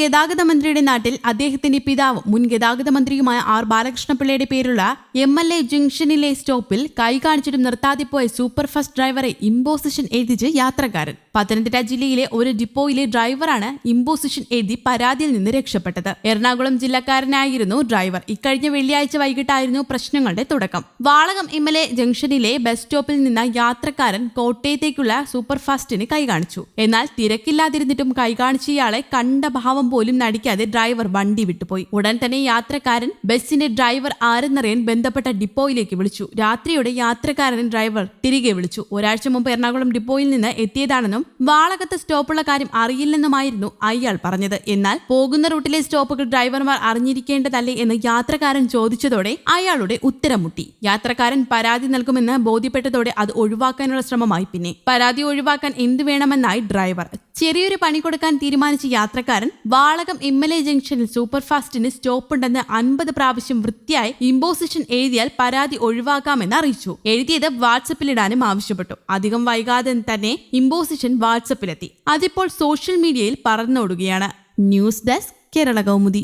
ഗതാഗത മന്ത്രിയുടെ നാട്ടിൽ അദ്ദേഹത്തിന്റെ പിതാവ് മുൻ ഗതാഗത മന്ത്രിയുമായ ആർ ബാലകൃഷ്ണപിള്ളയുടെ പേരുള്ള എം എൽ എ ജംഗ്ഷനിലെ സ്റ്റോപ്പിൽ കൈ കാണിച്ചിട്ടും നിർത്താതെ പോയ സൂപ്പർ ഫാസ്റ്റ് ഡ്രൈവറെ ഇമ്പോസിഷൻ എഴുതിച്ച് യാത്രക്കാരൻ. പത്തനംതിട്ട ജില്ലയിലെ ഒരു ഡിപ്പോയിലെ ഡ്രൈവറാണ് ഇമ്പോസിഷൻ എഴുതി പരാതിയിൽ നിന്ന് രക്ഷപ്പെട്ടത്. എറണാകുളം ജില്ലക്കാരനായിരുന്നു ഡ്രൈവർ. ഇക്കഴിഞ്ഞ വെള്ളിയാഴ്ച വൈകിട്ടായിരുന്നു പ്രശ്നങ്ങളുടെ തുടക്കം. വാളകം എം എൽ എ ജംഗ്ഷനിലെ ബസ് സ്റ്റോപ്പിൽ നിന്ന് യാത്രക്കാരൻ കോട്ടയത്തേക്കുള്ള സൂപ്പർ ഫാസ്റ്റിന് കൈ കാണിച്ചു. എന്നാൽ തിരക്കില്ലാതിരുന്നിട്ടും കൈ ഇയാളെ കണ്ട ഭാവം പോലും നടിക്കാതെ ഡ്രൈവർ വണ്ടി വിട്ടുപോയി. ഉടൻ തന്നെ യാത്രക്കാരൻ ബസിന്റെ ഡ്രൈവർ ആരെന്നറിയാൻ ബന്ധപ്പെട്ട ഡിപ്പോയിലേക്ക് വിളിച്ചു. രാത്രിയോടെ യാത്രക്കാരൻ ഡ്രൈവർ തിരികെ വിളിച്ചു. ഒരാഴ്ച മുമ്പ് എറണാകുളം ഡിപ്പോയിൽ നിന്ന് എത്തിയതാണെന്നും വാളകത്ത് സ്റ്റോപ്പുള്ള കാര്യം അറിയില്ലെന്നുമായിരുന്നു അയാൾ പറഞ്ഞത്. എന്നാൽ പോകുന്ന റൂട്ടിലെ സ്റ്റോപ്പുകൾ ഡ്രൈവർമാർ അറിഞ്ഞിരിക്കേണ്ടതല്ലേ എന്ന് യാത്രക്കാരൻ ചോദിച്ചതോടെ അയാളുടെ ഉത്തരം മുട്ടി. യാത്രക്കാരൻ പരാതി നൽകുമെന്ന് ബോധ്യപ്പെട്ടതോടെ അത് ഒഴിവാക്കാനുള്ള ശ്രമമായി പിന്നെ. പരാതി ഒഴിവാക്കാൻ എന്ത് വേണമെന്നായി ഡ്രൈവർ ചെറിയൊരു പണി കൊടുക്കാൻ തീരുമാനിച്ച യാത്രക്കാരൻ വാളകം എം എൽ എ ജംഗ്ഷനിൽ സൂപ്പർഫാസ്റ്റിന് സ്റ്റോപ്പ് സ്റ്റോപ്പുണ്ടെന്ന് അൻപത് പ്രാവശ്യം വൃത്തിയായി ഇമ്പോസിഷൻ എഴുതിയാൽ പരാതി ഒഴിവാക്കാമെന്ന് അറിയിച്ചു. എഴുതിയത് വാട്സപ്പിലിടാനും ആവശ്യപ്പെട്ടു. അധികം വൈകാതെ തന്നെ ഇമ്പോസിഷൻ വാട്സപ്പിലെത്തി. അതിപ്പോൾ സോഷ്യൽ മീഡിയയിൽ പറന്നോടുകയാണ്. News desk Kerala Kaumudi.